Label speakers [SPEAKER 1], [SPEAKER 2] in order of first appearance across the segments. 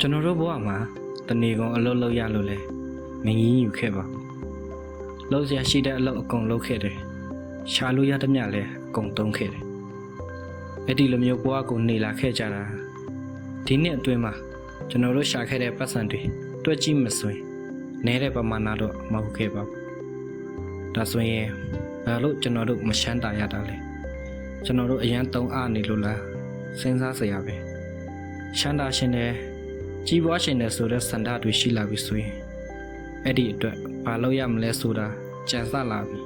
[SPEAKER 1] ကျွန်တော်တို့ဘဝမှာတဏီကုံအလုပ်လုပ်ရလို့လဲမငင်းယူခဲ့ပါဘူးလုပ်စရာရှိတဲ့အလုပ်အကုန်လုပ်ခဲ့တယ်ရှာလို့ရသမျှလဲအကုန်သုံးခဲ့တယ်အဲ့ဒီလိုမျိုးဘဝကိုနေလာခဲ့ကြတာဒီနှစ်အတွင်းမှာကျွန်တော်တို့ရှာခဲ့တဲ့ပတ်စံတွေတွက်ကြည့်မစွင်နဲတဲ့ပမာဏတော့မဟုတ်ခဲ့ပါဘူးဒါဆိုရင်ဘာလို့ကျွန်တော်တို့မရှမ်းတာရတာလဲကျွန်တော်တို့အရန်သုံးအားနေလို့လားစဉ်းစားစရာပဲရှမ်းတာရှင်တဲ့ ကြီးပွားရှင်တယ်ဆိုတဲ့စန္ဒတွေရှိလာပြီဆိုရင်အဲ့ဒီအတွက်ဘာလုပ်ရမလဲဆိုတာကြံစလာပြီ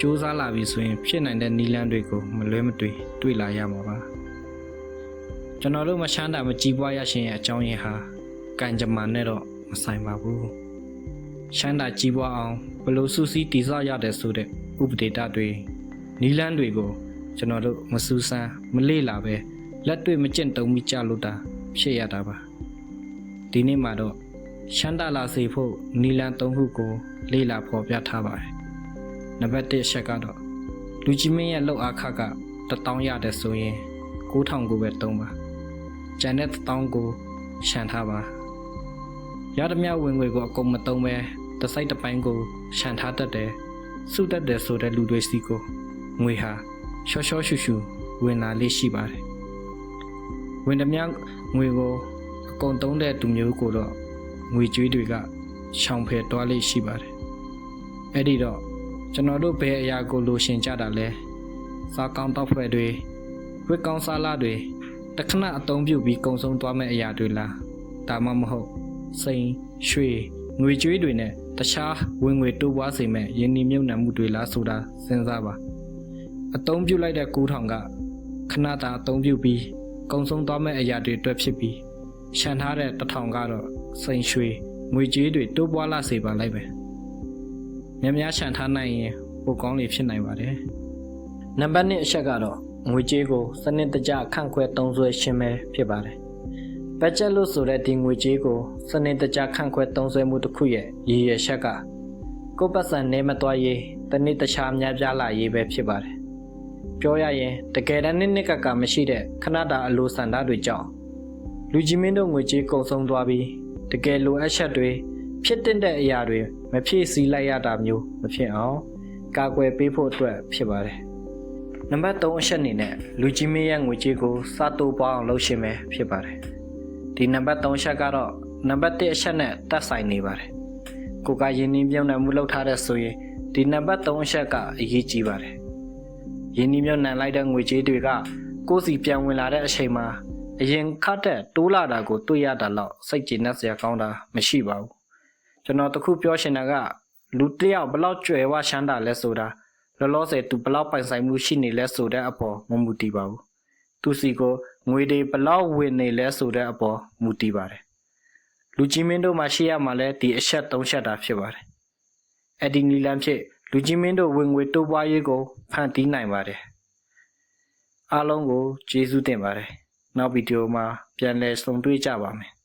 [SPEAKER 1] စူးစမ်းလာပြီဆိုရင်ဖြစ်နိုင်တဲ့နီလန်းတွေကိုမလွဲမသွေတွေ့လာရမှာပါကျွန်တော်တို့မချမ်းသာမကြီးပွားရရှင်ရဲ့အကြောင်းရင်းဟာကံကြမ္မာနဲ့တော့မဆိုင်ပါဘူးချမ်းသာကြီးပွားအောင်ဘယ်လို့စူးစီးတည်ဆောက်ရတယ်ဆိုတဲ့ဥပဒေတတွေနီလန်းတွေကိုကျွန်တော်တို့မစူးစမ်းမလေ့လာပဲလက်တွေ့မကျင့်သုံးမိကြလို့တာဖြစ်ရတာပါ ဒီနေ့မှာတော့ရှမ်းတာလာစေဖို့နီလန်၃ခုကို လေ့လာဖော်ပြထားပါတယ်။နံပါတ်၁ချက်ကတော့လူကြီးမင်းရဲ့လောက်အခက1000ရတယ်ဆိုရင်9000ကိုပဲသုံးပါ။ကျန်တဲ့1000ကိုရှမ်းထားပါ။ရသမျှဝင်ငွေကိုအကုန်မသုံးပဲတစ်စိုက်တစ်ပိုင်းကိုရှမ်းထားတတ်တယ်။စုတတ်တယ်ဆိုတဲ့လူတွေစီကိုငွေဟာရှော့ရှော့ရှူရှူဝင်လာလေးရှိပါတယ်။ဝင်သမျှငွေကိုအ ကုန်သုံးတဲ့သူမျိုးကိုတော့ငွေကြွေးတွေကရှောင်ဖယ်သွားလိမ့်ရှိပါတယ်။အဲ့ဒီတော့ကျွန်တော်တို့ဘယ်အရာကိုလိုရှင်ကြတာလဲ။စားကောင်းတောက်ဖွဲ့တွေဝက်ကောင်းစားလာတွေတခဏအသုံးပြုပြီးကုံဆုံးသွားမဲ့အရာတွေလား။ဒါမှမဟုတ်စိန်ရွှေငွေကြွေးတွေနဲ့တခြားဝင်ငွေတိုးပွားစေမဲ့ယင်းဒီမြုပ်နှံမှုတွေလားဆိုတာစဉ်းစားပါ။အသုံးပြုလိုက်တဲ့9000ကခဏတာအသုံးပြုပြီးကုံဆုံးသွားမဲ့အရာတွေအတွက်ဖြစ်ပြီး ရှန်ထားတဲ့တထောင်ကတော့စိန်ရွှေငွေကြေးတွေတိုးပွားလာစေပါလိုက်ပဲများများရှန်ထားနိုင်ရင်ပိုကောင်းလေဖြစ်နိုင်ပါတယ်နံပါတ်1အချက်ကတော့ငွေကြေးကိုစနစ်တကျခန့်ခွဲသုံးစွဲရှင်းပဲဖြစ်ပါတယ်ဘတ်ဂျက်လို့ဆိုတဲ့ဒီငွေကြေးကိုစနစ်တကျခန့်ခွဲသုံးစွဲမှုတစ်ခုရဲ့ရည်ရွယ်ချက်ကကိုယ့်ပတ်စံနေမသွားရေးတနည်းတခြားများပြားလာရေးပဲဖြစ်ပါတယ်ပြောရရင်တကယ်တမ်းနစ်နစ်ကကမရှိတဲ့ခဏတာအလိုဆန္ဒတွေကြောင့် လူကြီးမင်းတို့ငွေကြေးကုန်ဆုံးသွားပြီးတကယ်လိုအပ်ချက်တွေဖြစ်တဲ့အရာတွေမဖြည့်ဆည်းလိုက်ရတာမျိုးမဖြစ်အောင်ကာကွယ်ပေးဖို့အတွက်ဖြစ်ပါတယ်။နံပါတ်3အချက်အနေနဲ့လူကြီးမင်းရဲ့ငွေကြေးကိုစားတိုးပွားအောင်လုပ်ရှင်ပဲဖြစ်ပါတယ်။ဒီနံပါတ်3ချက်ကတော့နံပါတ်1အချက်နဲ့တက်ဆိုင်နေပါတယ်။ကိုကယင်းနှင်းပြုံးနယ်မှုလုပ်ထားတဲ့ဆိုရင်ဒီနံပါတ်3အချက်ကအရေးကြီးပါတယ်။ယင်းနှင်းပြုံးနယ်လိုက်တဲ့ငွေကြေးတွေကကိုယ်စီပြန်ဝင်လာတဲ့အချိန်မှာ အရင်ခတ်တဲ့တိုးလာတာကိုတွေ့ရတာတော့စိတ်ကျေနပ်စရာကောင်းတာမရှိပါဘူးကျွန်တော်တခုပြောရှင်တာကလူတစ်ယောက်ဘလောက်ကြွယ်ဝရှမ်းတာလဲဆိုတာလောလောဆယ်သူဘလောက်ပိုင်ဆိုင်မှုရှိနေလဲဆိုတဲ့အပေါ်မမူတည်ပါဘူးသူစီကိုငွေတွေဘလောက်ဝင်နေလဲဆိုတဲ့အပေါ်မူတည်ပါတယ်လူကြီးမင်းတို့မှာရှိရမှာလဲဒီအချက်၃ချက်တာဖြစ်ပါတယ်အဲ့ဒီနီလန်ဖြစ်လူကြီးမင်းတို့ဝင်ငွေတိုးပွားရေးကိုဖန်တီးနိုင်ပါတယ်အားလုံးကိုကျေးဇူးတင်ပါတယ် နောက်ဗီဒီယိုမှာပြန်လည်ဆုံတွေ့ကြပါမယ်